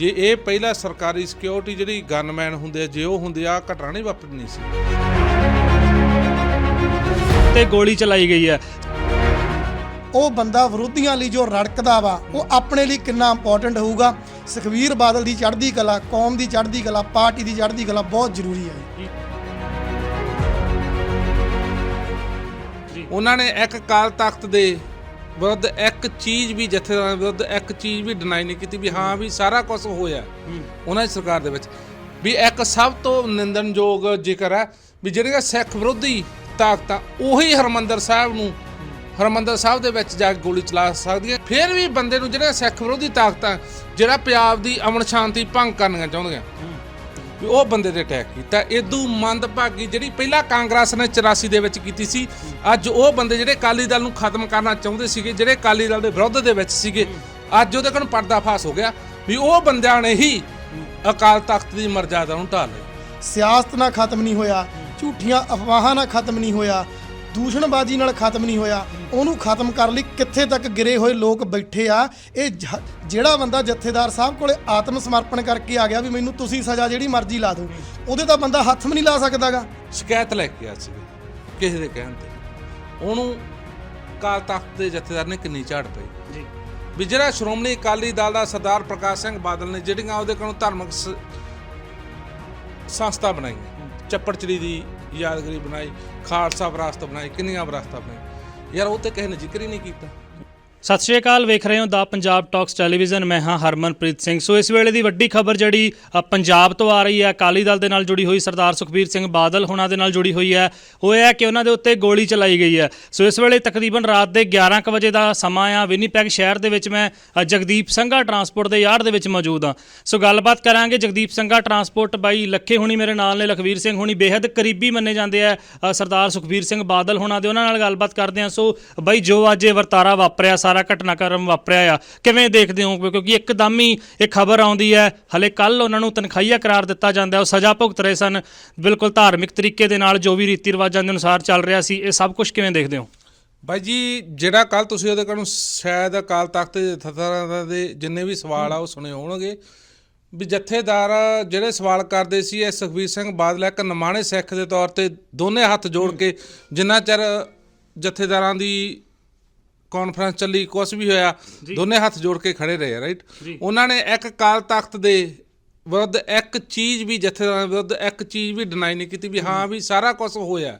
ਜੇ ਇਹ ਪਹਿਲਾ ਸਰਕਾਰੀ ਸਿਕਿਉਰਿਟੀ ਜਿਹੜੀ ਗਨਮੈਨ ਹੁੰਦੇ ਆ ਜੇ ਉਹ ਹੁੰਦੇ ਆ ਘਟਨਾ ਨਹੀਂ ਵਾਪਰਨੀ ਸੀ। ਤੇ ਗੋਲੀ ਚਲਾਈ ਗਈ ਹੈ। ਉਹ ਬੰਦਾ ਵਿਰੋਧੀਆਂ ਲਈ ਜੋ ਰੜਕਦਾ ਵਾ ਉਹ ਆਪਣੇ ਲਈ ਕਿੰਨਾ ਇੰਪੋਰਟੈਂਟ ਹੋਊਗਾ? ਸੁਖਵੀਰ ਬਾਦਲ ਦੀ ਚੜ੍ਹਦੀ ਕਲਾ ਕੌਮ ਦੀ ਚੜ੍ਹਦੀ ਕਲਾ ਪਾਰਟੀ ਦੀ ਚੜ੍ਹਦੀ ਕਲਾ ਬਹੁਤ ਜ਼ਰੂਰੀ ਹੈ। ਉਹਨਾਂ ਨੇ ਇੱਕ ਕਾਲ ਤਖਤ ਦੇ ਵਿਰੁੱਧ ਇੱਕ ਚੀਜ਼ ਵੀ ਜਥੇਦਾਰਾਂ ਦੇ ਵਿਰੁੱਧ ਇੱਕ ਚੀਜ਼ ਵੀ ਡਿਨਾਈ ਨਹੀਂ ਕੀਤੀ ਵੀ ਹਾਂ ਵੀ ਸਾਰਾ ਕੁਝ ਹੋਇਆ। ਉਹਨਾਂ ਦੀ ਸਰਕਾਰ ਦੇ ਵਿੱਚ। ਵੀ ਇੱਕ ਸਭ ਤੋਂ ਨਿੰਦਣਯੋਗ ਜ਼ਿਕਰ ਹੈ ਵੀ ਜਿਹੜੀਆਂ ਸਿੱਖ ਵਿਰੋਧੀ ਤਾਕਤਾਂ ਉਹੀ ਹਰਮੰਦਰ ਸਾਹਿਬ ਨੂੰ ਹਰਮੰਦਰ ਸਾਹਿਬ ਦੇ ਵਿੱਚ ਜਾ ਕੇ ਗੋਲੀ ਚਲਾ ਸਕਦੀਆਂ। ਫਿਰ ਵੀ ਬੰਦੇ ਨੂੰ ਜਿਹੜੇ ਸਿੱਖ ਵਿਰੋਧੀ ਤਾਕਤਾਂ ਜਿਹੜਾ ਪੰਜਾਬ ਦੀ ਅਮਨ ਸ਼ਾਂਤੀ ਭੰਗ ਕਰਨੀਆਂ ਚਾਹੁੰਦੀਆਂ। ਵੀ ਉਹ ਬੰਦੇ ਤੇ ਅਟੈਕ ਕੀਤਾ। ਇਦੋਂ ਮੰਦਭਾਗੀ ਜਿਹੜੀ ਪਹਿਲਾਂ ਕਾਂਗਰਸ ਨੇ 84 ਦੇ ਵਿੱਚ ਕੀਤੀ ਸੀ, ਅੱਜ ਉਹ ਬੰਦੇ ਜਿਹੜੇ ਅਕਾਲੀ ਦਲ ਨੂੰ ਖਤਮ ਕਰਨਾ ਚਾਹੁੰਦੇ ਸੀਗੇ, ਜਿਹੜੇ ਅਕਾਲੀ ਦਲ ਦੇ ਵਿਰੁੱਧ ਦੇ ਵਿੱਚ ਸੀਗੇ, ਅੱਜ ਉਹਦੇ ਕੋਲ ਪਰਦਾਫਾਸ਼ ਹੋ ਗਿਆ ਵੀ ਉਹ ਬੰਦਿਆਂ ਨੇ ਹੀ ਅਕਾਲ ਤਖਤ ਦੀ ਮਰਜ਼ਾਦਾ ਨੂੰ ਢਾਹ ਲਈ ਸਿਆਸਤ ਨਾਲ ਖਤਮ ਨਹੀਂ ਹੋਇਆ, ਝੂਠੀਆਂ ਅਫਵਾਹਾਂ ਨਾਲ ਖਤਮ ਨਹੀਂ ਹੋਇਆ, ਦੂਸ਼ਣਬਾਜ਼ੀ ਨਾਲ ਖਤਮ ਨਹੀਂ ਹੋਇਆ। ਉਹਨੂੰ ਖਤਮ ਕਰਨ ਲਈ ਕਿੱਥੇ ਤੱਕ ਗਿਰੇ ਹੋਏ ਲੋਕ ਬੈਠੇ ਆ। ਇਹ ਜਿਹੜਾ ਬੰਦਾ ਜਥੇਦਾਰ ਸਾਹਿਬ ਕੋਲੇ ਆਤਮ ਸਮਰਪਣ ਕਰਕੇ ਆ ਗਿਆ ਵੀ ਮੈਨੂੰ ਤੁਸੀਂ ਸਜ਼ਾ ਜਿਹੜੀ ਮਰਜ਼ੀ ਲਾ ਦਿਓ ਉਹਦੇ ਤਾਂ ਬੰਦਾ ਹੱਥ ਵੀ ਨਹੀਂ ਲਾ ਸਕਦਾਗਾ। ਸ਼ਿਕਾਇਤ ਲੈ ਕੇ ਆ ਸੀ ਕਿਸੇ ਦੇ ਕਹਿਣ ਤੇ। ਉਹਨੂੰ ਅਕਾਲ ਤਖਤ ਦੇ ਜਥੇਦਾਰ ਨੇ ਕਿੰਨੀ ਝਾੜ ਪਈ। ਜੀ। ਵੀ ਜਿਹੜਾ ਸ਼੍ਰੋਮਣੀ ਅਕਾਲੀ ਦਲ ਦਾ ਸਰਦਾਰ ਪ੍ਰਕਾਸ਼ ਸਿੰਘ ਬਾਦਲ ਨੇ ਜਿਹੜੀਆਂ ਉਹਦੇ ਕੋਲੋਂ ਧਾਰਮਿਕ ਸ- ਸੰਸਥਾ ਬਣਾਈ। ਚੱਪੜਚੜੀ ਦੀ ਯਾਦਗਾਰੀ ਬਣਾਈ ਖਾਲਸਾ ਵਿਰਾਸਤ ਬਣਾਈ ਕਿੰਨੀਆਂ ਵਿਰਾਸਤਾਂ ਬਣਾਈ ਯਾਰ ਉਹ ਤੇ ਕਿਸੇ ਨੇ ਜ਼ਿਕਰ ਹੀ ਨਹੀਂ ਕੀਤਾ। ਸਤਿ ਸ਼੍ਰੀ ਅਕਾਲ, ਵੇਖ ਰਹੇ ਹੋ ਦਾ ਪੰਜਾਬ ਟਾਕਸ ਟੈਲੀਵਿਜ਼ਨ ਮੈਂ ਹਾਂ ਹਰਮਨਪ੍ਰੀਤ ਸਿੰਘ। ਸੋ ਇਸ ਵੇਲੇ ਦੀ ਵੱਡੀ ਖਬਰ ਜਿਹੜੀ ਪੰਜਾਬ ਤੋਂ ਆ ਰਹੀ ਹੈ, ਅਕਾਲੀ ਦਲ ਦੇ ਨਾਲ ਜੁੜੀ ਹੋਈ ਸਰਦਾਰ ਸੁਖਬੀਰ ਸਿੰਘ ਬਾਦਲ ਹੁਣਾਂ ਦੇ ਨਾਲ ਜੁੜੀ ਹੋਈ ਹੈ। ਉਹ ਇਹ ਹੈ ਕਿ ਉਹਨਾਂ ਦੇ ਉੱਤੇ ਗੋਲੀ ਚਲਾਈ ਗਈ ਹੈ। ਸੋ ਇਸ ਵੇਲੇ ਤਕਰੀਬਨ ਰਾਤ ਦੇ 11 ਕੁ ਵਜੇ ਦਾ ਸਮਾਂ ਆ। ਵਿਨੀਪੈਗ ਸ਼ਹਿਰ ਦੇ ਵਿੱਚ ਮੈਂ ਜਗਦੀਪ ਸੰਘਾ ਟਰਾਂਸਪੋਰਟ ਦੇ ਯਾਰਡ ਦੇ ਵਿੱਚ ਮੌਜੂਦ ਹਾਂ। ਸੋ ਗੱਲਬਾਤ ਕਰਾਂਗੇ ਜਗਦੀਪ ਸੰਘਾ ਟਰਾਂਸਪੋਰਟ ਬਾਈ ਲੱਖੇ ਹੁਣੀ ਮੇਰੇ ਨਾਲ ਨੇ, ਲਖਵੀਰ ਸਿੰਘ ਹੁਣੀ ਬੇहद ਕਰੀਬੀ ਮੰਨੇ ਜਾਂਦੇ ਆ ਸਰਦਾਰ ਸੁਖਬੀਰ ਸਿੰਘ ਬਾਦਲ ਹੁਣਾਂ ਦੇ। ਉਹਨਾਂ ਨਾਲ ਗੱਲਬਾਤ ਕਰਦੇ ਹਾਂ। ਸੋ ਬਾਈ ਜੋ ਅੱਜ ਇਹ ਵਰਤਾਰਾ ਵਾਪਰਿਆ ਸਾਰਾ ਘਟਨਾਕ੍ਰਮ ਵਾਪਰਿਆ ਆ। ਕਿਵੇਂ ਦੇਖਦੇ ਹੋ? ਕਿਉਂਕਿ ਇੱਕਦਮ ਹੀ ਇਹ ਖਬਰ ਆਉਂਦੀ ਹੈ। ਹਲੇ ਕੱਲ ਉਹਨਾਂ ਨੂੰ ਤਨਖਾਹੀਆ ਕਰਾਰ ਦਿੱਤਾ ਜਾਂਦਾ ਉਹ ਸਜ਼ਾ ਭੁਗਤ ਰਹੇ ਸਨ। ਬਿਲਕੁਲ ਧਾਰਮਿਕ ਤਰੀਕੇ ਦੇ ਨਾਲ ਜੋ ਵੀ ਰੀਤੀ ਰਿਵਾਜਾਂ ਦੇ ਅਨੁਸਾਰ ਚੱਲ ਰਿਹਾ ਸੀ, ਇਹ ਸਭ ਕੁਝ ਕਿਵੇਂ ਦੇਖਦੇ ਹੋ? ਬਾਈ ਜੀ, ਜਿਹੜਾ ਕੱਲ ਤੁਸੀਂ ਉਹਦੇ ਕੋਲੋਂ ਸ਼ਾਇਦ ਅਕਾਲ ਤਖਤ ਦੇ ਜਥੇਦਾਰਾਂ ਦੇ ਜਿੰਨੇ ਵੀ ਸਵਾਲ ਆ, ਉਹ ਸੁਣੇ ਹੋਣਗੇ। ਵੀ ਜਥੇਦਾਰ ਜਿਹੜੇ ਸਵਾਲ ਕਰਦੇ ਸੀ, ਇਹ ਸੁਖਬੀਰ ਸਿੰਘ ਬਾਦਲ ਇੱਕ ਨਮਾਣੇ ਸਿੱਖ ਦੇ ਤੌਰ ਤੇ ਦੋਨੇ ਹੱਥ ਜੋੜ ਕੇ ਜਿੰਨਾ ਚਿਰ ਜਥੇਦਾਰਾਂ ਦੀ ਕਾਨਫਰੰਸ ਚੱਲੀ ਕੁਝ ਵੀ ਹੋਇਆ ਦੋਨੇ ਹੱਥ ਜੋੜ ਕੇ ਖੜੇ ਰਹੇ ਰਾਈਟ ਉਹਨਾਂ ਨੇ ਇੱਕ ਕਾਲ ਤਖਤ ਦੇ ਵਿਰੁੱਧ ਇੱਕ ਚੀਜ਼ ਵੀ ਜਥੇਦਾਰਾਂ ਦੇ ਵਿਰੁੱਧ ਇੱਕ ਚੀਜ਼ ਵੀ ਡਿਨਾਈ ਨਹੀਂ ਕੀਤੀ ਵੀ ਹਾਂ ਵੀ ਸਾਰਾ ਕੁਝ ਹੋਇਆ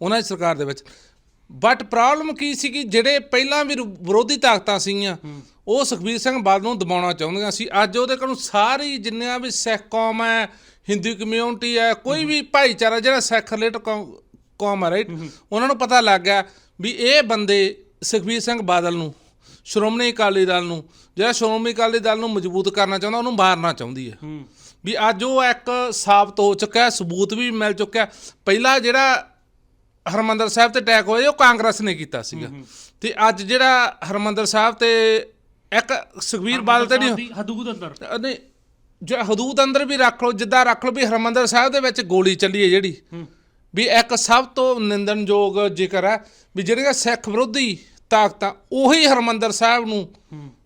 ਉਹਨਾਂ ਦੀ ਸਰਕਾਰ ਦੇ ਵਿੱਚ। ਬਟ ਪ੍ਰੋਬਲਮ ਕੀ ਸੀ ਕਿ ਜਿਹੜੇ ਪਹਿਲਾਂ ਵੀ ਵਿਰੋ- ਵਿਰੋਧੀ ਤਾਕਤਾਂ ਸੀਗੀਆਂ ਉਹ ਸੁਖਬੀਰ ਸਿੰਘ ਬਾਦਲ ਨੂੰ ਦਬਾਉਣਾ ਚਾਹੁੰਦੀਆਂ ਸੀ। ਅੱਜ ਉਹਦੇ ਕੋਲੋਂ ਸਾਰੀ ਜਿੰਨੀਆਂ ਵੀ ਸਿੱਖ ਕੌਮ ਹੈ ਹਿੰਦੂ ਕਮਿਊਨਿਟੀ ਹੈ ਕੋਈ ਵੀ ਭਾਈਚਾਰਾ ਜਿਹੜਾ ਸਿੱਖ ਰਿਲੇਟ ਕੌਮ ਹੈ ਰਾਈਟ ਉਹਨਾਂ ਨੂੰ ਪਤਾ ਲੱਗ ਗਿਆ ਵੀ ਇਹ ਬੰਦੇ ਸੁਖਬੀਰ ਸਿੰਘ ਬਾਦਲ ਨੂੰ ਸ਼੍ਰੋਮਣੀ ਅਕਾਲੀ ਦਲ ਨੂੰ ਜਿਹੜਾ ਸ਼੍ਰੋਮਣੀ ਅਕਾਲੀ ਦਲ ਨੂੰ ਮਜ਼ਬੂਤ ਕਰਨਾ ਚਾਹੁੰਦਾ ਉਹਨੂੰ ਮਾਰਨਾ ਚਾਹੁੰਦੀ ਹੈ। ਵੀ ਅੱਜ ਉਹ ਇੱਕ ਸਾਬਤ ਹੋ ਚੁੱਕਾ ਹੈ ਸਬੂਤ ਵੀ ਮਿਲ ਚੁੱਕਿਆ। ਪਹਿਲਾ ਜਿਹੜਾ ਹਰਮੰਦਰ ਸਾਹਿਬ ਤੇ ਅਟੈਕ ਹੋਇਆ ਉਹ ਕਾਂਗਰਸ ਨੇ ਕੀਤਾ ਸੀਗਾ। ਤੇ ਅੱਜ ਜਿਹੜਾ ਹਰਮੰਦਰ ਸਾਹਿਬ ਤੇ ਇੱਕ ਸੁਖਵੀਰ ਬਾਦਲ ਤੇ ਨਹੀਂ ਹਦੂਦ ਅੰਦਰ। ਨਹੀਂ ਜੇ ਹਦੂਦ ਅੰਦਰ ਵੀ ਰੱਖ ਲਓ ਜਿੱਦਾਂ ਰੱਖ ਲਓ ਵੀ ਹਰਮੰਦਰ ਸਾਹਿਬ ਦੇ ਵਿੱਚ ਗੋਲੀ ਚੱਲੀ ਹੈ ਜਿਹੜੀ। ਵੀ ਇੱਕ ਸਭ ਤੋਂ ਨਿੰਦਣਯੋਗ ਜ਼ਿਕਰ ਹੈ ਵੀ ਜਿਹੜੀਆਂ ਸਿੱਖ ਵਿਰੋਧੀ ਤਾਕਤਾਂ ਉਹੀ ਹਰਮੰਦਰ ਸਾਹਿਬ ਨੂੰ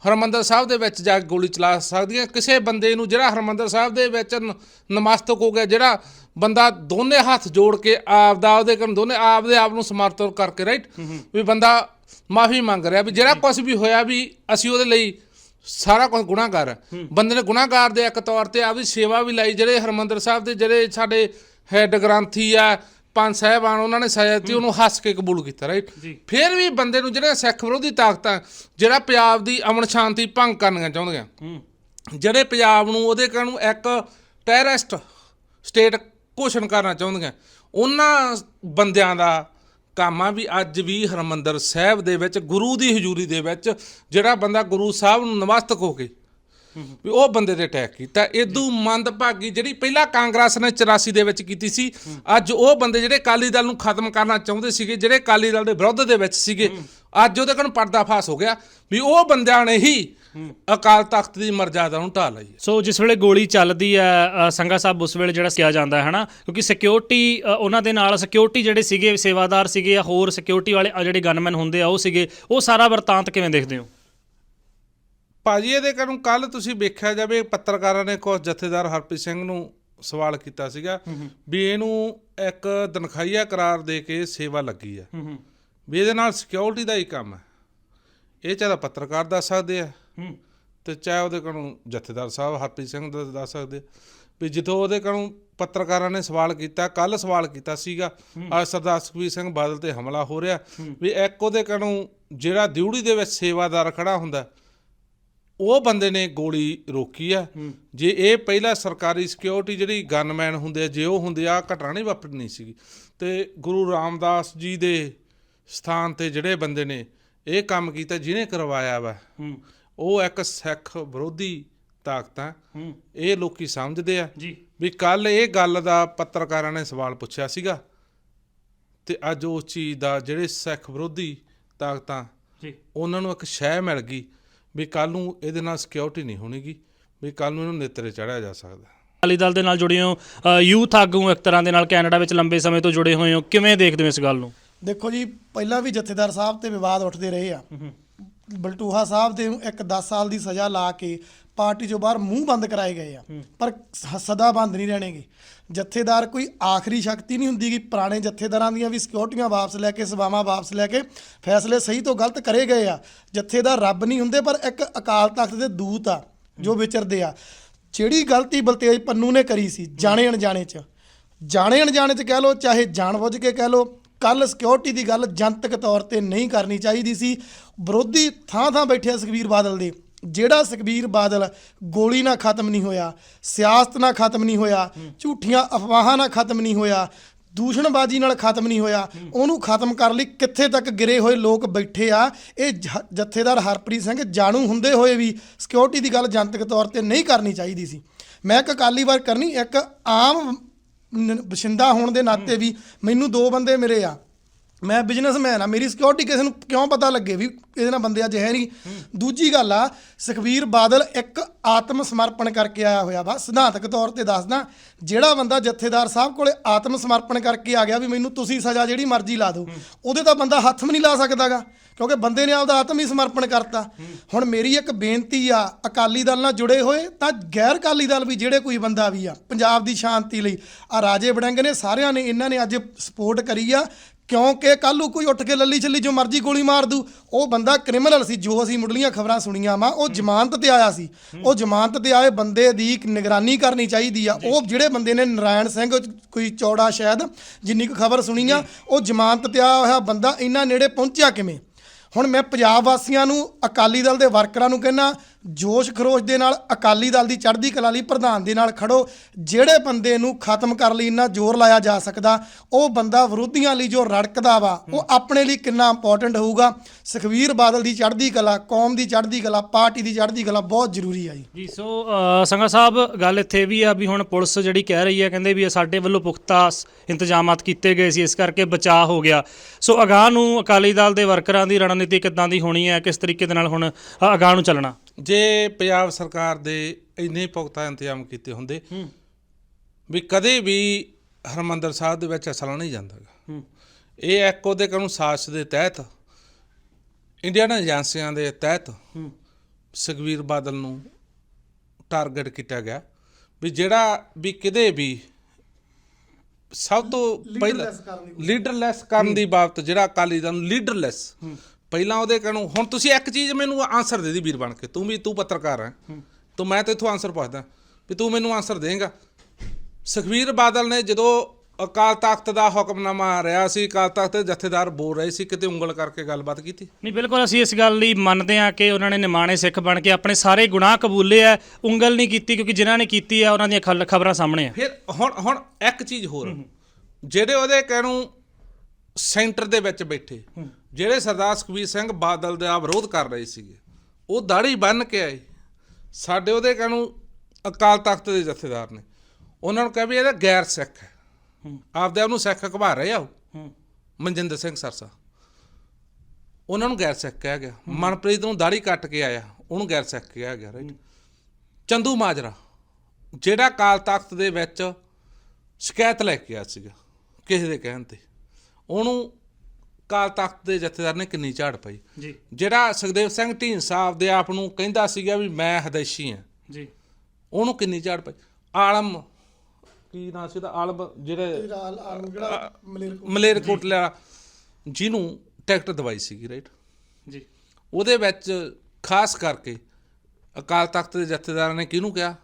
ਹਰਮੰਦਰ ਸਾਹਿਬ ਦੇ ਵਿੱਚ ਜਾ ਕੇ ਗੋਲੀ ਚਲਾ ਸਕਦੀਆਂ। ਕਿਸੇ ਬੰਦੇ ਨੂੰ ਜਿਹੜਾ ਹਰਮੰਦਰ ਸਾਹਿਬ ਦੇ ਵਿੱਚ ਨਮਸਤਕ ਹੋ ਗਿਆ ਜਿਹੜਾ ਬੰਦਾ ਦੋਨੇ ਹੱਥ ਜੋੜ ਕੇ ਆਪ ਦਾ ਉਹਦੇ ਕੋਲ ਦੋਨੇ ਆਪ ਦੇ ਆਪ ਨੂੰ ਸਮਰਥਨ ਕਰਕੇ ਰਾਈਟ ਵੀ ਬੰਦਾ ਮਾਫੀ ਮੰਗ ਰਿਹਾ ਵੀ ਜਿਹੜਾ ਕੁਝ ਵੀ ਹੋਇਆ ਵੀ ਅਸੀਂ ਉਹਦੇ ਲਈ ਸਾਰਾ ਕੁਝ ਗੁਨਾਹਗਾਰ ਬੰਦੇ ਨੇ ਗੁਨਾਹਗਾਰ ਦੇ ਇੱਕ ਤੌਰ ਤੇ ਆਪਦੀ ਸੇਵਾ ਵੀ ਲਈ ਜਿਹੜੇ ਹਰਮੰਦਰ ਸਾਹਿਬ ਦੇ ਜਿਹੜੇ ਸਾਡੇ ਹੈੱਡ ਗ੍ਰੰਥੀ ਆ ਪੰਜ ਸਾਹਿਬਾਨ ਉਹਨਾਂ ਨੇ ਸਜ਼ਾ ਦਿੱਤੀ ਉਹਨੂੰ ਹੱਸ ਕੇ ਕਬੂਲ ਕੀਤਾ ਰਾਈਟ ਫਿਰ ਵੀ ਬੰਦੇ ਨੂੰ ਜਿਹੜੇ ਸਿੱਖ ਵਿਰੋਧੀ ਤਾਕਤਾਂ ਜਿਹੜਾ ਪੰਜਾਬ ਦੀ ਅਮਨ ਸ਼ਾਂਤੀ ਭੰਗ ਕਰਨੀਆਂ ਚਾਹੁੰਦੀਆਂ ਜਿਹੜੇ ਪੰਜਾਬ ਨੂੰ ਉਹਦੇ ਕਹਿਣ ਨੂੰ ਇੱਕ ਟੈਰਰਿਸਟ ਸਟੇਟ ਘੋਸ਼ਣ ਕਰਨਾ ਚਾਹੁੰਦੀਆਂ ਉਹਨਾਂ ਬੰਦਿਆਂ ਦਾ ਕੰਮ ਆ ਵੀ ਅੱਜ ਵੀ ਹਰਮੰਦਰ ਸਾਹਿਬ ਦੇ ਵਿੱਚ ਗੁਰੂ ਦੀ ਹਜ਼ੂਰੀ ਦੇ ਵਿੱਚ ਜਿਹੜਾ ਬੰਦਾ ਗੁਰੂ ਸਾਹਿਬ ਨੂੰ ਨਮਸਤਕ ਹੋ ਕੇ ਵੀ ਉਹ ਬੰਦੇ ਤੇ ਅਟੈਕ ਕੀਤਾ। ਇਦੋਂ ਮੰਦਭਾਗੀ ਜਿਹੜੀ ਪਹਿਲਾਂ ਕਾਂਗਰਸ ਨੇ 84 ਦੇ ਵਿੱਚ ਕੀਤੀ ਸੀ ਅੱਜ ਉਹ ਬੰਦੇ ਜਿਹੜੇ ਅਕਾਲੀ ਦਲ ਨੂੰ ਖਤਮ ਕਰਨਾ ਚਾਹੁੰਦੇ ਸੀਗੇ ਜਿਹੜੇ ਅਕਾਲੀ ਦਲ ਦੇ ਵਿਰੁੱਧ ਦੇ ਵਿੱਚ ਸੀਗੇ ਅੱਜ ਉਹਦੇ ਕੋਲ ਪਰਦਾਫਾਸ਼ ਹੋ ਗਿਆ ਵੀ ਉਹ ਬੰਦਿਆਂ ਨੇ ਹੀ ਅਕਾਲ ਤਖਤ ਦੀ ਮਰਜ਼ਾਦਾ ਨੂੰ ਢਾਹ ਲਈ ਸੋ ਜਿਸ ਵੇਲੇ ਗੋਲੀ ਚੱਲਦੀ ਹੈ ਅ, ਸਾਹਿਬ ਉਸ ਵੇਲੇ ਜਿਹੜਾ ਕਿਹਾ ਜਾਂਦਾ ਹੈ ਹਨਾ ਕਿਉਂਕਿ ਸਿਕਿਉਰਿਟੀ ਉਹਨਾਂ ਦੇ ਨਾਲ ਸਿਕਿਉਰਿਟੀ ਜਿਹੜੇ ਸੀਗੇ ਸੇਵਾਦਾਰ ਸੀਗੇ ਜਾਂ ਹੋਰ ਸਿਕਿਉਰਿਟੀ ਵਾਲੇ ਜਿਹੜੇ ਗਨਮੈਨ ਹੁੰਦੇ ਆ ਉਹ ਸੀਗੇ ਉਹ ਸਾਰਾ ਵਰਤਾਂਤ ਕਿਵੇਂ ਦੇਖਦੇ ਹੋ? ਭਾਜੀ ਇਹਦੇ ਕਾਰਨ ਕੱਲ ਤੁਸੀਂ ਵੇਖਿਆ ਜਾਵੇ ਪੱਤਰਕਾਰਾਂ ਨੇ ਕੁਝ ਜਥੇਦਾਰ ਹਰਪ੍ਰੀਤ ਸਿੰਘ ਨੂੰ ਸਵਾਲ ਕੀਤਾ ਸੀਗਾ ਵੀ ਇਹਨੂੰ ਇੱਕ ਤਨਖਾਹੀਆ ਕਰਾਰ ਦੇ ਕੇ ਸੇਵਾ ਲੱਗੀ ਆ। ਵੀ ਇਹਦੇ ਨਾਲ ਸਿਕਿਉਰਿਟੀ ਦਾ ਹੀ ਕੰਮ ਹੈ ਇਹ ਚਾਹੇ ਪੱਤਰਕਾਰ ਦੱਸ ਸਕਦੇ ਆ ਤੇ ਚਾਹੇ ਉਹਦੇ ਕੋਲੋਂ ਜਥੇਦਾਰ ਸਾਹਿਬ ਹਰਪ੍ਰੀਤ ਸਿੰਘ ਦਾ ਦੱਸ ਸਕਦੇ ਵੀ ਜਦੋਂ ਉਹਦੇ ਕੋਲੋਂ ਪੱਤਰਕਾਰਾਂ ਨੇ ਸਵਾਲ ਕੀਤਾ ਕੱਲ ਸਵਾਲ ਕੀਤਾ ਸੀਗਾ ਅੱਜ ਸਰਦਾਰ ਸੁਖਬੀਰ ਸਿੰਘ ਬਾਦਲ ਤੇ ਹਮਲਾ ਹੋ ਰਿਹਾ ਵੀ ਇੱਕ ਉਹਦੇ ਕੋਲੋਂ ਜਿਹੜਾ ਦਿਉੜੀ ਦੇ ਵਿੱਚ ਸੇਵਾਦਾਰ ਖੜਾ ਹੁੰਦਾ ਉਹ ਬੰਦੇ ਨੇ ਗੋਲੀ ਰੋਕੀ ਆ। ਜੇ ਇਹ ਪਹਿਲਾਂ ਸਰਕਾਰੀ ਸਿਕਿਉਰਿਟੀ ਜਿਹੜੀ ਗਨਮੈਨ ਹੁੰਦੇ ਆ ਜੇ ਉਹ ਹੁੰਦੇ ਆ ਘਟਨਾ ਨਹੀਂ ਵਾਪਰਨੀ ਸੀਗੀ। ਤੇ ਗੁਰੂ ਰਾਮਦਾਸ ਜੀ ਦੇ ਸਥਾਨ ਤੇ ਜਿਹੜੇ ਬੰਦੇ ਨੇ ਇਹ ਕੰਮ ਕੀਤਾ ਜਿਹਨੇ ਕਰਵਾਇਆ ਵਾ। ਉਹ ਇੱਕ ਸਿੱਖ ਵਿਰੋਧੀ ਤਾਕਤਾਂ ਇਹ ਲੋਕੀ ਸਮਝਦੇ ਆ ਜੀ। ਵੀ ਕੱਲ ਇਹ ਗੱਲ ਦਾ ਪੱਤਰਕਾਰਾਂ ਨੇ ਸਵਾਲ ਪੁੱਛਿਆ ਸੀਗਾ। ਤੇ ਅੱਜ ਉਸ ਚੀਜ਼ ਦਾ ਜਿਹੜੇ ਸਿੱਖ ਵਿਰੋਧੀ ਤਾਕਤਾਂ ਜੀ। ਉਹਨਾਂ ਨੂੰ ਇੱਕ ਸ਼ੈ ਮਿਲ ਗਈ। ਵੀ ਕੱਲ ਨੂੰ ਇਹਦੇ ਨਾਲ ਸਿਕਿਉਰਿਟੀ ਨਹੀਂ ਹੋਣੀਗੀ ਵੀ ਕੱਲ ਨੂੰ ਇਹਨੂੰ ਨੇਤਰੇ ਚੜਿਆ ਜਾ ਸਕਦਾ। ਅਕਾਲੀ ਦਲ ਦੇ ਨਾਲ ਜੁੜੇ ਹੋ ਯੂਥ ਆਗੂ ਇੱਕ ਤਰ੍ਹਾਂ ਦੇ ਨਾਲ ਕੈਨੇਡਾ ਵਿੱਚ ਲੰਬੇ ਸਮੇਂ ਤੋਂ ਜੁੜੇ ਹੋਏ ਹੋ ਕਿਵੇਂ ਦੇਖਦੇ ਹੋ ਇਸ ਗੱਲ ਨੂੰ? ਦੇਖੋ ਜੀ ਪਹਿਲਾਂ ਵੀ ਜਥੇਦਾਰ ਸਾਹਿਬ ਤੇ ਵਿਵਾਦ ਉੱਠਦੇ ਰਹੇ ਆ। ਬਲਟੂਹਾ ਸਾਹਿਬ ਦੇ ਇੱਕ 10 ਸਾਲ ਦੀ ਸਜ਼ਾ ਲਾ ਕੇ ਪਾਰਟੀ ਚੋਂ ਬਾਹਰ ਮੂੰਹ ਬੰਦ ਕਰਾਏ ਗਏ ਆ। ਪਰ ਸ- ਸਦਾ ਬੰਦ ਨਹੀਂ ਰਹਿਣਗੇ। ਜਥੇਦਾਰ ਕੋਈ ਆਖਰੀ ਸ਼ਕਤੀ ਨਹੀਂ ਹੁੰਦੀ ਕਿ ਪੁਰਾਣੇ ਜਥੇਦਾਰਾਂ ਦੀਆਂ ਵੀ ਸਿਕਿਉਰਟੀਆਂ ਵਾਪਸ ਲੈ ਕੇ ਸੇਵਾਵਾਂ ਵਾਪਸ ਲੈ ਕੇ ਫੈਸਲੇ ਸਹੀ ਤੋਂ ਗਲਤ ਕਰੇ ਗਏ ਆ। ਜਥੇਦਾਰ ਰੱਬ ਨਹੀਂ ਹੁੰਦੇ ਪਰ ਇੱਕ ਅਕਾਲ ਤਖਤ ਦੇ ਦੂਤ ਆ ਜੋ ਵਿਚਰਦੇ ਆ। ਜਿਹੜੀ ਗਲਤੀ ਬਲਤੇਜ ਪੰਨੂ ਨੇ ਕਰੀ ਸੀ ਜਾਣੇ ਅਣਜਾਣੇ ਚ। ਜਾਣੇ ਅਣਜਾਣੇ ਚ ਕਹਿ ਲੋ ਚਾਹੇ ਜਾਣਬੁੱਝ ਕੇ ਕਹਿ ਲੋ ਕੱਲ ਸਿਕਿਉਰਿਟੀ ਦੀ ਗੱਲ ਜਨਤਕ ਤੌਰ ਤੇ ਨਹੀਂ ਕਰਨੀ ਚਾਹੀਦੀ ਸੀ। ਵਿਰੋਧੀ ਥਾਂ ਥਾਂ ਬੈਠਿਆ ਸੁਖਬੀਰ ਬਾਦਲ ਦੇ। ਜਿਹੜਾ ਸੁਖਬੀਰ ਬਾਦਲ ਗੋਲੀ ਨਾਲ ਖਤਮ ਨਹੀਂ ਹੋਇਆ ਸਿਆਸਤ ਨਾਲ ਖਤਮ ਨਹੀਂ ਹੋਇਆ ਝੂਠੀਆਂ ਅਫਵਾਹਾਂ ਨਾਲ ਖਤਮ ਨਹੀਂ ਹੋਇਆ ਦੂਸ਼ਣਬਾਜ਼ੀ ਨਾਲ ਖਤਮ ਨਹੀਂ ਹੋਇਆ ਉਹਨੂੰ ਖਤਮ ਕਰਨ ਲਈ ਕਿੱਥੇ ਤੱਕ ਗਿਰੇ ਹੋਏ ਲੋਕ ਬੈਠੇ ਆ ਇਹ ਜਥੇਦਾਰ ਹਰਪ੍ਰੀਤ ਸਿੰਘ ਜਾਣੂ ਹੁੰਦੇ ਹੋਏ ਵੀ ਸਿਕਿਉਰਿਟੀ ਦੀ ਗੱਲ ਜਨਤਕ ਤੌਰ ਤੇ ਨਹੀਂ ਕਰਨੀ ਚਾਹੀਦੀ ਸੀ। ਮੈਂ ਇੱਕ ਅਕਾਲੀ ਵਾਰ ਕਰਨੀ ਇੱਕ ਆਮ ਬਸ਼ਿੰਦਾ ਹੋਣ ਦੇ ਨਾਤੇ ਵੀ ਮੈਨੂੰ ਦੋ ਬੰਦੇ ਮੇਰੇ ਆ। ਮੈਂ ਬਿਜ਼ਨਸਮੈਨ ਆ, ਮੇਰੀ ਸਿਕਿਉਰਿਟੀ ਕਿਸੇ ਨੂੰ ਕਿਉਂ ਪਤਾ ਲੱਗੇ ਵੀ ਇਹਦੇ ਨਾਲ ਬੰਦੇ ਅੱਜ ਹੈ ਨਹੀਂ? ਦੂਜੀ ਗੱਲ ਆ ਸੁਖਬੀਰ ਬਾਦਲ ਇੱਕ ਆਤਮ ਸਮਰਪਣ ਕਰਕੇ ਆਇਆ ਹੋਇਆ ਵਾ। ਸਿਧਾਂਤਕ ਤੌਰ ਤੇ ਦੱਸਦਾ, ਜਿਹੜਾ ਬੰਦਾ ਜਥੇਦਾਰ ਸਾਹਿਬ ਕੋਲੇ ਆਤਮ ਸਮਰਪਣ ਕਰਕੇ ਆ ਗਿਆ ਵੀ ਮੈਨੂੰ ਤੁਸੀਂ ਸਜ਼ਾ ਜਿਹੜੀ ਮਰਜ਼ੀ ਲਾ ਦਿਓ, ਉਹਦੇ ਤਾਂ ਬੰਦਾ ਹੱਥ ਵੀ ਨਹੀਂ ਲਾ ਸਕਦਾਗਾ, ਕਿਉਂਕਿ ਬੰਦੇ ਨੇ ਆਪਦਾ ਆਤਮ ਹੀ ਸਮਰਪਣ ਕਰਤਾ। ਹੁਣ ਮੇਰੀ ਇੱਕ ਬੇਨਤੀ ਆ, ਅਕਾਲੀ ਦਲ ਨਾਲ ਜੁੜੇ ਹੋਏ, ਤਾਂ ਗੈਰ ਅਕਾਲੀ ਦਲ ਵੀ ਜਿਹੜੇ ਕੋਈ ਬੰਦਾ ਵੀ ਆ, ਪੰਜਾਬ ਦੀ ਸ਼ਾਂਤੀ ਲਈ। ਆ ਰਾਜੇ ਵੜਿੰਗ ਨੇ ਸਾਰਿਆਂ ਨੇ, ਇਹਨਾਂ ਨੇ ਅੱਜ ਸਪੋਰਟ ਕਰੀ ਆ ਕਿਉਂਕਿ ਕੱਲ ਨੂੰ ਕੋਈ ਉੱਠ ਕੇ ਲੱਲੀ ਛੱਲੀ ਜੋ ਮਰਜ਼ੀ ਗੋਲੀ ਮਾਰ ਦੂ ਉਹ ਬੰਦਾ ਕ੍ਰਿਮੀਨਲ ਸੀ ਜੋ ਅਸੀਂ ਮੁੱਢਲੀਆਂ ਖਬਰਾਂ ਸੁਣੀਆਂ ਵਾ ਉਹ ਜ਼ਮਾਨਤ ਤੇ ਆਇਆ ਸੀ। ਉਹ ਜ਼ਮਾਨਤ ਤੇ ਆਏ ਬੰਦੇ ਦੀ ਨਿਗਰਾਨੀ ਕਰਨੀ ਚਾਹੀਦੀ ਆ। ਉਹ ਜਿਹੜੇ ਬੰਦੇ ਨੇ ਨਰਾਇਣ ਸਿੰਘ ਕੋਈ ਚੌੜਾ ਸ਼ਾਇਦ ਜਿੰਨੀ ਕੁ ਖਬਰ ਸੁਣੀ ਆ ਉਹ ਜ਼ਮਾਨਤ ਤੇ ਆਇਆ ਹੋਇਆ ਬੰਦਾ ਇੰਨਾ ਨੇੜੇ ਪਹੁੰਚਿਆ ਕਿਵੇਂ? ਹੁਣ ਮੈਂ ਪੰਜਾਬ ਵਾਸੀਆਂ ਨੂੰ ਅਕਾਲੀ ਦਲ ਦੇ ਵਰਕਰਾਂ ਨੂੰ ਕਹਿੰਨਾ ਜੋਸ਼ ਖਰੋਸ਼ ਦੇ ਨਾਲ ਅਕਾਲੀ ਦਲ ਦੀ ਚੜ੍ਹਦੀ ਕਲਾ ਲਈ ਪ੍ਰਧਾਨ ਦੇ ਨਾਲ ਖੜੋ। ਜਿਹੜੇ ਬੰਦੇ ਨੂੰ ਖਤਮ ਕਰਨ ਲਈ ਇੰਨਾ ਜ਼ੋਰ ਲਾਇਆ ਜਾ ਸਕਦਾ ਉਹ ਬੰਦਾ ਵਿਰੋਧੀਆਂ ਲਈ ਜੋ ਰੜਕਦਾ ਵਾ ਉਹ ਆਪਣੇ ਲਈ ਕਿੰਨਾ ਇੰਪੋਰਟੈਂਟ ਹੋਊਗਾ। ਸੁਖਵੀਰ ਬਾਦਲ ਦੀ ਚੜ੍ਹਦੀ ਕਲਾ ਕੌਮ ਦੀ ਚੜ੍ਹਦੀ ਕਲਾ ਪਾਰਟੀ ਦੀ ਚੜ੍ਹਦੀ ਕਲਾ ਬਹੁਤ ਜ਼ਰੂਰੀ ਆ ਜੀ। ਜੀ ਸੋ ਸੰਘਾ ਸਾਹਿਬ ਗੱਲ ਇੱਥੇ ਵੀ ਆ ਵੀ ਹੁਣ ਪੁਲਿਸ ਜਿਹੜੀ ਕਹਿ ਰਹੀ ਹੈ ਕਹਿੰਦੇ ਵੀ ਸਾਡੇ ਵੱਲੋਂ ਪੁਖਤਾ ਇੰਤਜ਼ਾਮਾਤ ਕੀਤੇ ਗਏ ਸੀ ਇਸ ਕਰਕੇ ਬਚਾਅ ਹੋ ਗਿਆ। ਸੋ ਅਗਾਹ ਨੂੰ ਅਕਾਲੀ ਦਲ ਦੇ ਵਰਕਰਾਂ ਦੀ ਰਣਨੀਤੀ ਕਿੱਦਾਂ ਦੀ ਹੋਣੀ ਹੈ ਕਿਸ ਤਰੀਕੇ ਦੇ ਨਾਲ ਹੁਣ ਅਗਾਹ ਨੂੰ ਚੱਲਣਾ? ਜੇ ਪੰਜਾਬ ਸਰਕਾਰ ਦੇ ਇੰਨੇ ਪੁਖਤਾ ਇੰਤਜ਼ਾਮ ਕੀਤੇ ਹੁੰਦੇ ਵੀ ਕਦੇ ਵੀ ਹਰਮੰਦਰ ਸਾਹਿਬ ਦੇ ਵਿੱਚ ਅਸਲਾ ਨਹੀਂ ਜਾਂਦਾ ਗਾ। ਹੂੰ। ਇਹ ਇੱਕ ਉਹਦੇ ਕਾਨੂੰਨ ਸਾਜ਼ ਦੇ ਤਹਿਤ ਇੰਡੀਅਨ ਏਜੰਸੀਆਂ ਦੇ ਤਹਿਤ ਹੂੰ। ਸੁਖਬੀਰ ਬਾਦਲ ਨੂੰ ਟਾਰਗੇਟ ਕੀਤਾ ਗਿਆ ਵੀ ਜਿਹੜਾ ਵੀ ਕਿਤੇ ਵੀ ਸਭ ਤੋਂ ਪਹਿਲਾਂ ਲੀਡਰਲੈਸ ਕਰਨ ਦੀ ਬਾਬਤ ਜਿਹੜਾ ਅਕਾਲੀ ਦਲ ਨੂੰ ਲੀਡਰਲੈਸ ਪਹਿਲਾਂ ਉਹਦੇ ਕਾਨੂੰ ਹੁਣ ਤੁਸੀਂ ਇੱਕ ਚੀਜ਼ ਮੈਨੂੰ ਆਨਸਰ ਦੇ ਦੀ ਵੀਰ ਬਣ ਕੇ ਤੂੰ ਵੀ ਤੂੰ ਪੱਤਰਕਾਰ ਹੈ। ਤੂੰ ਮੈਂ ਤੇਥੋਂ ਆਨਸਰ ਪੁੱਛਦਾ ਵੀ ਤੂੰ ਮੈਨੂੰ ਆਨਸਰ ਦੇਂਗਾ। ਸੁਖਬੀਰ ਬਾਦਲ ਨੇ ਜਦੋਂ ਅਕਾਲ ਤਖਤ ਦਾ ਹੁਕਮਨਾਮਾ ਆ ਰਿਹਾ ਸੀ ਅਕਾਲ ਤਖਤ ਦੇ ਜਥੇਦਾਰ ਬੋਲ ਰਹੇ ਸੀ ਕਿਤੇ ਉਂਗਲ ਕਰਕੇ ਗੱਲਬਾਤ ਕੀਤੀ? ਨਹੀਂ ਬਿਲਕੁਲ ਅਸੀਂ ਇਸ ਗੱਲ ਲਈ ਮੰਨਦੇ ਹਾਂ ਕਿ ਉਹਨਾਂ ਨੇ ਨਿਮਾਣੇ ਸਿੱਖ ਬਣ ਕੇ ਆਪਣੇ ਸਾਰੇ ਗੁਨਾਹ ਕਬੂਲੇ ਆ ਉਂਗਲ ਨਹੀਂ ਕੀਤੀ ਕਿਉਂਕਿ ਜਿਨ੍ਹਾਂ ਨੇ ਕੀਤੀ ਆ ਉਹਨਾਂ ਦੀਆਂ ਖਬਰਾਂ ਸਾਹਮਣੇ ਆ ਫਿਰ ਹੁਣ ਹੁਣ ਇੱਕ ਚੀਜ਼ ਹੋਰ ਜਿਹੜੇ ਉਹਦੇ ਕਹਿਣੂ ਸੈਂਟਰ ਦੇ ਵਿੱਚ ਬੈਠੇ। ਜਿਹੜੇ ਸਰਦਾਰ ਸੁਖਬੀਰ ਸਿੰਘ ਬਾਦਲ ਦਾ ਵਿਰੋਧ ਕਰ ਰਹੇ ਸੀਗੇ ਉਹ ਦਾੜੀ ਬੰਨ ਕੇ ਆਏ। ਸਾਡੇ ਉਹਦੇ ਕਹਿਣੂ ਅਕਾਲ ਤਖਤ ਦੇ ਜਥੇਦਾਰ ਨੇ। ਉਹਨਾਂ ਨੂੰ ਕਿਹਾ ਵੀ ਇਹਦਾ ਗੈਰ ਸਿੱਖ ਹੈ। ਆਪਦੇ ਆਪ ਨੂੰ ਸਿੱਖ ਘਬਾ ਰਹੇ ਆ ਉਹ। ਮਨਜਿੰਦਰ ਸਿੰਘ ਸਰਸਾ। ਉਹਨਾਂ ਨੂੰ ਗੈਰ ਸਿੱਖ ਕਿਹਾ ਗਿਆ। ਮਨਪ੍ਰੀਤ ਨੂੰ ਦਾੜੀ ਕੱਟ ਕੇ ਆਇਆ। ਉਹਨੂੰ ਗੈਰ ਸਿੱਖ ਕਿਹਾ ਗਿਆ ਰਾਈਟ ਚੰਦੂ ਮਾਜਰਾ ਜਿਹੜਾ ਕਾਲ ਤਖਤ ਦੇ ਵਿੱਚ ਸ਼ਿਕਾਇਤ ਲੈ ਕੇ ਆਇਆ ਸੀਗਾ ਕਿਸੇ ਦੇ ਕਹਿਣ ਤੇ। ਉਹਨੂੰ ਕਾਲ ਤਖਤ ਦੇ ਜਥੇਦਾਰ ਨੇ ਕਿੰਨੀ ਝਾੜ ਪਈ। ਜੀ। ਜਿਹੜਾ ਸੁਖਦੇਵ ਸਿੰਘ ਢੀਂਡਸਾ ਆਪਦੇ ਆਪ ਨੂੰ ਕਹਿੰਦਾ ਸੀਗਾ ਵੀ ਮੈਂ ਹਦੈਸ਼ੀ ਹਾਂ। ਜੀ। ਉਹਨੂੰ ਕਿੰਨੀ ਝਾੜ ਪਈ। ਆਲਮ ਕੀ ਨਾਂ ਸੀ ਉਹਦਾ? ਆਲਮ ਜਿਹੜੇ ਆਲਮ ਜਿਹੜਾ ਮਲੇਰ ਮਲੇਰਕੋਟਲਾ ਜਿਹਨੂੰ ਟਿਕਟ ਦਵਾਈ ਸੀਗੀ ਰਾਈਟ? ਜੀ। ਉਹਦੇ ਵਿੱਚ ਖਾਸ ਕਰਕੇ ਅਕਾਲ ਤਖਤ ਦੇ ਜਥੇਦਾਰਾਂ ਨੇ ਕਿਹਨੂੰ ਕਿਹਾ?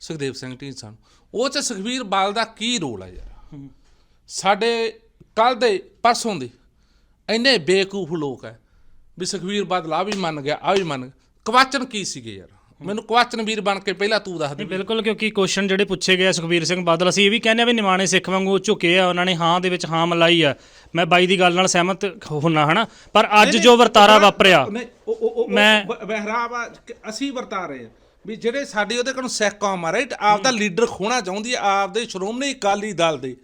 ਸੁਖਦੇਵ ਸਿੰਘ ਢੀਂਡਸਾ ਨੂੰ। ਉਹ ਚ ਸੁਖਬੀਰ ਬਾਲ ਦਾ ਕੀ ਰੋਲ ਹੈ ਯਾਰ? ਸਾਡੇ ਕੱਲ ਦੇ ਪਰਸੋਂ ਦੇ। ਇੰਨੇ ਬੇਕੂਫ ਲੋਕ ਹੈ ਵੀ ਸੁਖਬੀਰ ਬਾਦਲ ਆ ਵੀ ਮੰਨ ਗਿਆ ਆ ਵੀ ਮੰਨ ਕਵਾਚਨ ਕੀ ਸੀਗੇ ਯਾਰ? ਮੈਨੂੰ ਕਵਾਚਨ ਵੀਰ ਬਣ ਕੇ ਪਹਿਲਾਂ ਤੂੰ ਦੱਸ ਦੇ। ਬਿਲਕੁਲ ਕਿਉਂਕਿ ਕੁਐਸਚਨ ਜਿਹੜੇ ਪੁੱਛੇ ਗਏ ਆ ਸੁਖਬੀਰ ਸਿੰਘ ਬਾਦਲ ਅਸੀਂ ਇਹ ਵੀ ਕਹਿੰਦੇ ਆ ਵੀ ਨਿਮਾਣੇ ਸਿੱਖ ਵਾਂਗੂ ਝੁਕੇ ਆ ਉਹਨਾਂ ਨੇ ਹਾਂ ਦੇ ਵਿੱਚ ਹਾਂ ਮਲਾਈ ਆ। ਮੈਂ ਬਾਈ ਦੀ ਗੱਲ ਨਾਲ ਸਹਿਮਤ ਹੁੰਨਾ ਹਨਾ? ਪਰ ਅੱਜ ਜੋ ਵਰਤਾਰਾ ਵਾਪਰਿਆ ਮੈਂ- ਬਹਿਰਾਵਾ ਅਸੀਂ ਵਰਤਾ ਰਹੇ ਹਾਂ ਵੀ ਜਿਹੜੇ ਸਾਡੇ ਉਹਦੇ ਕੋਲ ਸਿੱਖ ਕੌਮ ਆ ਰਾਈਟ ਆਪ ਦਾ ਲੀਡਰ ਖੋਣਾ ਚਾਹੁੰਦੀ ਹੈ ਆਪ ਦੇ ਸ਼੍ਰੋਮਣੀ ਅਕਾਲੀ ਦਲ ਦੇ।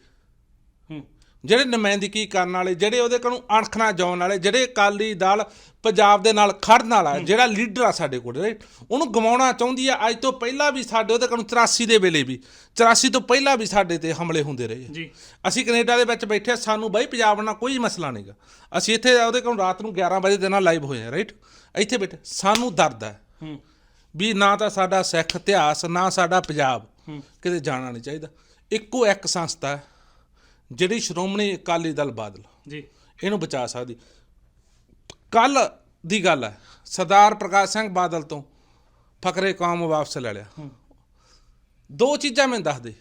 ਜਿਹੜੇ ਨੁਮਾਇੰਦਗੀ ਕਰਨ ਵਾਲੇ ਜਿਹੜੇ ਉਹਦੇ ਕੋਲ ਅਣਖਣਾ ਜਾਉਣ ਵਾਲੇ ਜਿਹੜੇ ਅਕਾਲੀ ਦਲ ਪੰਜਾਬ ਦੇ ਨਾਲ ਖੜਨ ਵਾਲਾ ਜਿਹੜਾ ਲੀਡਰ ਆ ਸਾਡੇ ਕੋਲ ਰਾਈਟ ਉਹਨੂੰ ਗਵਾਉਣਾ ਚਾਹੁੰਦੀ ਆ ਅੱਜ ਤੋਂ ਪਹਿਲਾਂ ਵੀ ਸਾਡੇ ਉਹਦੇ ਕੋਲ 84 ਦੇ ਵੇਲੇ ਵੀ 84 ਤੋਂ ਪਹਿਲਾਂ ਵੀ ਸਾਡੇ ਤੇ ਹਮਲੇ ਹੁੰਦੇ ਰਹੇ। ਜੀ। ਅਸੀਂ ਕੈਨੇਡਾ ਦੇ ਵਿੱਚ ਬੈਠੇ ਸਾਨੂੰ ਬਾਈ ਪੰਜਾਬ ਨਾਲ ਕੋਈ ਮਸਲਾ ਨਹੀਂਗਾ ਅਸੀਂ ਇੱਥੇ ਉਹਦੇ ਕੋਲ ਰਾਤ ਨੂੰ 11 ਵਜੇ ਦੇ ਨਾਲ ਲਾਈਵ ਹੋਏ ਆ ਰਾਈਟ ਇੱਥੇ ਬੈਠੇ ਸਾਨੂੰ ਦਰਦ ਹੈ ਹੂੰ। ਵੀ ਨਾ ਤਾਂ ਸਾਡਾ ਸਿੱਖ ਇਤਿਹਾਸ ਨਾ ਸਾਡਾ ਪੰਜਾਬ ਕਿਤੇ ਜਾਣਾ ਨਹੀਂ ਚਾਹੀਦਾ। ਇੱਕੋ ਇੱਕ ਸੰਸਥਾ ਹੈ ਜਿਹੜੀ ਸ਼੍ਰੋਮਣੀ ਅਕਾਲੀ ਦਲ ਬਾਦਲ ਜੀ। ਇਹਨੂੰ ਬਚਾ ਸਕਦੀ। ਕੱਲ ਦੀ ਗੱਲ ਹੈ ਸਰਦਾਰ ਪ੍ਰਕਾਸ਼ ਸਿੰਘ ਬਾਦਲ ਤੋਂ ਫਕਰੇ ਕੌਮ ਵਾਪਸ ਲੈ ਲਿਆ। ਦੋ ਚੀਜ਼ਾਂ ਮੈਨੂੰ ਦੱਸ ਦੇ।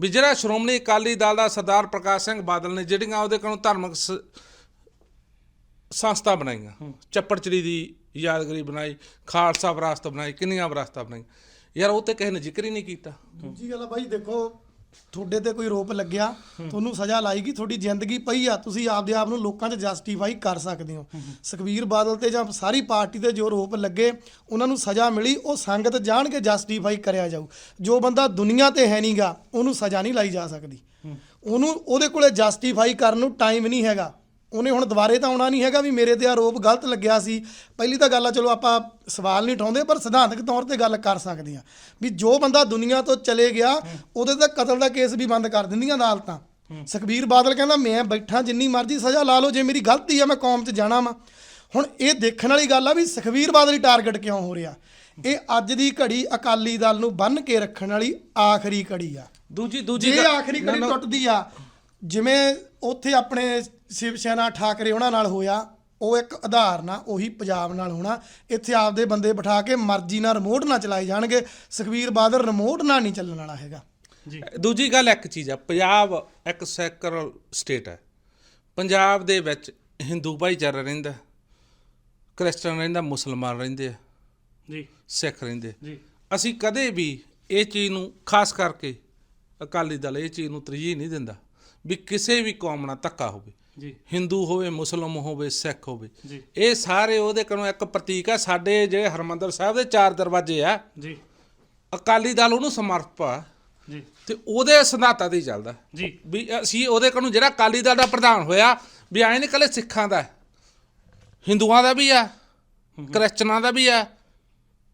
ਵੀ ਜਿਹੜਾ ਸ਼੍ਰੋਮਣੀ ਅਕਾਲੀ ਦਲ ਦਾ ਸਰਦਾਰ ਪ੍ਰਕਾਸ਼ ਸਿੰਘ ਬਾਦਲ ਨੇ ਜਿਹੜੀਆਂ ਉਹਦੇ ਕੋਲੋਂ ਧਾਰਮਿਕ ਸ- ਸੰਸਥਾ ਬਣਾਈਆਂ। ਚੱਪੜਚੜੀ ਦੀ ਯਾਦਗਾਰੀ ਬਣਾਈ ਖਾਲਸਾ ਵਿਰਾਸਤ ਬਣਾਈ ਕਿੰਨੀਆਂ ਵਿਰਾਸਤਾਂ ਬਣਾਈਆਂ। ਯਾਰ ਉਹ ਤੇ ਕਿਸੇ ਨੇ ਜ਼ਿਕਰ ਹੀ ਨਹੀਂ ਕੀਤਾ। ਦੂਜੀ ਗੱਲ ਆ ਬਾਈ ਦੇਖੋ ਤੁਹਾਡੇ ਤੇ ਕੋਈ ਰੋਪ ਲੱਗਿਆ, ਤੁਹਾਨੂੰ ਸਜ਼ਾ ਲਾਏਗੀ ਤੁਹਾਡੀ ਜ਼ਿੰਦਗੀ ਪਈ ਆ, ਤੁਸੀਂ ਆਪਦੇ ਆਪ ਨੂੰ ਲੋਕਾਂ 'ਚ ਜਸਟੀਫਾਈ ਕਰ ਸਕਦੇ ਹੋ। ਸੁਖਬੀਰ ਬਾਦਲ ਤੇ ਜਾਂ ਸਾਰੀ ਪਾਰਟੀ ਤੇ ਜੋ ਰੋਪ ਲੱਗੇ, ਉਹਨਾਂ ਨੂੰ ਸਜ਼ਾ ਮਿਲੀ, ਉਹ ਸੰਗਤ ਜਾਣ ਕੇ ਜਸਟੀਫਾਈ ਕਰਿਆ ਜਾਊ। ਜੋ ਬੰਦਾ ਦੁਨੀਆ ਤੇ ਹੈ ਨਹੀਂਗਾ ਉਹਨੂੰ ਸਜ਼ਾ ਨਹੀਂ ਲਾਈ ਜਾ ਸਕਦੀ। ਉਹਨੂੰ, ਉਹਦੇ ਕੋਲੇ ਜਸਟੀਫਾਈ ਕਰਨ ਨੂੰ ਟਾਈਮ ਨਹੀਂ ਹੈਗਾ। ਉਹਨੇ ਹੁਣ ਦੁਬਾਰੇ ਤਾਂ ਆਉਣਾ ਨਹੀਂ ਹੈਗਾ ਵੀ ਮੇਰੇ ਤੇ ਆਰੋਪ ਗਲਤ ਲੱਗਿਆ ਸੀ। ਪਹਿਲੀ ਤਾਂ ਗੱਲ ਆ ਚਲੋ ਆਪਾਂ ਸਵਾਲ ਨਹੀਂ ਉਠਾਉਂਦੇ ਪਰ ਸਿਧਾਂਤਕ ਤੌਰ ਤੇ ਗੱਲ ਕਰ ਸਕਦੇ ਆ ਵੀ ਜੋ ਬੰਦਾ ਦੁਨੀਆ ਤੋਂ ਚਲੇ ਗਿਆ ਉਹਦੇ ਤੇ ਕਤਲ ਦਾ ਕੇਸ ਵੀ ਬੰਦ ਕਰ ਦਿੰਦੀਆਂ ਅਦਾਲਤਾਂ ਸੁਖਬੀਰ ਬਾਦਲ ਕਹਿੰਦਾ ਮੈਂ ਬੈਠਾ ਜਿੰਨੀ ਮਰਜ਼ੀ ਸਜ਼ਾ ਲਾ ਲਓ ਜੇ ਮੇਰੀ ਗਲਤੀ ਆ ਮੈਂ ਕੌਮ 'ਚ ਜਾਣਾ ਵਾ। ਹੁਣ ਇਹ ਦੇਖਣ ਵਾਲੀ ਗੱਲ ਆ ਵੀ ਸੁਖਬੀਰ ਬਾਦਲ ਹੀ ਟਾਰਗੇਟ ਕਿਉਂ ਹੋ ਰਿਹਾ? ਇਹ ਅੱਜ ਦੀ ਘੜੀ ਅਕਾਲੀ ਦਲ ਨੂੰ ਬੰਨ ਕੇ ਰੱਖਣ ਵਾਲੀ ਆਖਰੀ ਘੜੀ ਆ। ਦੂਜੀ ਦੂਜੀ ਜੇ ਆਖਰੀ ਕੜੀ ਟੁੱਟਦੀ ਆ ਜਿਵੇਂ ਉੱਥੇ ਆਪਣੇ ਸ਼ਿਵ ਸੈਨਾ ਠਾਕਰੇ ਉਹਨਾਂ ਨਾਲ ਹੋਇਆ ਉਹ ਇੱਕ ਉਦਾਹਰਨ ਆ ਉਹੀ ਪੰਜਾਬ ਨਾਲ ਹੋਣਾ। ਇੱਥੇ ਆਪਦੇ ਬੰਦੇ ਬਿਠਾ ਕੇ ਮਰਜ਼ੀ ਨਾਲ ਰਿਮੋਟ ਨਾ ਚਲਾਏ ਜਾਣਗੇ। ਸੁਖਬੀਰ ਬਾਦਲ ਰਿਮੋਟ ਨਾਲ ਨਹੀਂ ਚੱਲਣ ਵਾਲਾ ਹੈਗਾ। ਜੀ। ਦੂਜੀ ਗੱਲ ਇੱਕ ਚੀਜ਼ ਆ ਪੰਜਾਬ ਇੱਕ ਸੈਕੂਲਰ ਸਟੇਟ ਹੈ। ਪੰਜਾਬ ਦੇ ਵਿੱਚ ਹਿੰਦੂ ਭਾਈਚਾਰਾ ਰਹਿੰਦਾ ਕ੍ਰਿਸਚਨ ਰਹਿੰਦਾ ਮੁਸਲਮਾਨ ਰਹਿੰਦੇ ਆ। ਜੀ। ਸਿੱਖ ਰਹਿੰਦੇ। ਜੀ। ਅਸੀਂ ਕਦੇ ਵੀ ਇਹ ਚੀਜ਼ ਨੂੰ ਖਾਸ ਕਰਕੇ ਅਕਾਲੀ ਦਲ ਇਹ ਚੀਜ਼ ਨੂੰ ਤਰਜੀਹ ਨਹੀਂ ਦਿੰਦਾ ਵੀ ਕਿਸੇ ਵੀ ਕੌਮ ਨਾਲ ਧੱਕਾ ਹੋਵੇ। ਜੀ। ਹਿੰਦੂ ਹੋਵੇ ਮੁਸਲਮ ਹੋਵੇ ਸਿੱਖ ਹੋਵੇ। ਜੀ। ਇਹ ਸਾਰੇ ਉਹਦੇ ਕੋਲੋਂ ਇੱਕ ਪ੍ਰਤੀਕ ਆ। ਸਾਡੇ ਜਿਹੜੇ ਹਰਮੰਦਰ ਸਾਹਿਬ ਦੇ ਚਾਰ ਦਰਵਾਜ਼ੇ ਆ। ਜੀ। ਅਕਾਲੀ ਦਲ ਉਹਨੂੰ ਸਮਰਪਿਤ ਆ। ਜੀ। ਤੇ ਉਹਦੇ ਸਿਧਾਂਤਾਂ ਤੇ ਚੱਲਦਾ। ਜੀ। ਵੀ ਅਸੀਂ ਉਹਦੇ ਕੋਲੋਂ ਜਿਹੜਾ ਅਕਾਲੀ ਦਲ ਦਾ ਪ੍ਰਧਾਨ ਹੋਇਆ ਵੀ ਐਂ ਨਹੀਂ ਕੱਲੇ ਸਿੱਖਾਂ ਦਾ। ਹਿੰਦੂਆਂ ਦਾ ਵੀ ਆ ਕ੍ਰਿਸਚਨਾਂ ਦਾ ਵੀ ਆ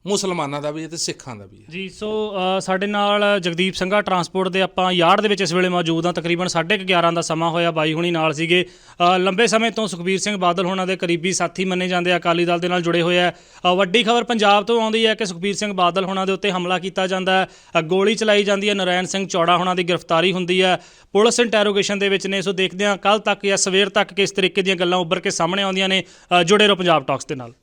ਮੁਸਲਮਾਨਾਂ ਦਾ ਵੀ ਹੈ ਤੇ ਸਿੱਖਾਂ ਦਾ ਵੀ ਹੈ। ਜੀ ਸੋ ਅ, ਸਾਡੇ ਨਾਲ ਜਗਦੀਪ ਸਿੰਘਾ ਟਰਾਂਸਪੋਰਟ ਦੇ ਆਪਾਂ ਯਾਰਡ ਦੇ ਵਿੱਚ ਇਸ ਵੇਲੇ ਮੌਜੂਦ ਹਾਂ। ਤਕਰੀਬਨ 11:30 ਦਾ ਸਮਾਂ ਹੋਇਆ ਬਾਈ ਹੁਣੀ ਨਾਲ ਸੀਗੇ। ਅ, ਲੰਬੇ ਸਮੇਂ ਤੋਂ ਸੁਖਬੀਰ ਸਿੰਘ ਬਾਦਲ ਹੋਣਾ ਦੇ ਕਰੀਬੀ ਸਾਥੀ ਮੰਨੇ ਜਾਂਦੇ ਆ। ਅਕਾਲੀ ਦਲ ਦੇ ਨਾਲ ਜੁੜੇ ਹੋਏ ਆ। ਅ, ਵੱਡੀ ਖਬਰ ਪੰਜਾਬ ਤੋਂ ਆਉਂਦੀ ਹੈ ਕਿ ਸੁਖਬੀਰ ਸਿੰਘ ਬਾਦਲ ਹੋਣਾ ਦੇ ਉੱਤੇ ਹਮਲਾ ਕੀਤਾ ਜਾਂਦਾ ਹੈ। ਅ, ਗੋਲੀ ਚਲਾਈ ਜਾਂਦੀ ਹੈ। ਨਰੈਣ ਸਿੰਘ ਚੌੜਾ ਹੋਣਾ ਦੀ ਗ੍ਰਿਫਤਾਰੀ ਹੁੰਦੀ ਹੈ। ਪੁਲਿਸ ਇੰਟਰੋਗੇਸ਼ਨ ਦੇ ਵਿੱਚ ਨੇ। ਸੋ ਦੇਖਦੇ ਹਾਂ ਕੱਲ ਤੱਕ ਜਾਂ ਸਵੇਰ ਤੱਕ ਕਿਸ ਤਰੀਕੇ ਦੀਆਂ ਗੱਲਾਂ ਉੱਭਰ ਕੇ ਸਾਹਮਣੇ ਆਉਂਦੀਆਂ ਨੇ। ਅ, ਜੁੜੇ ਰਹੋ ਪੰਜਾਬ ਟਾਕਸ ਦੇ ਨਾਲ।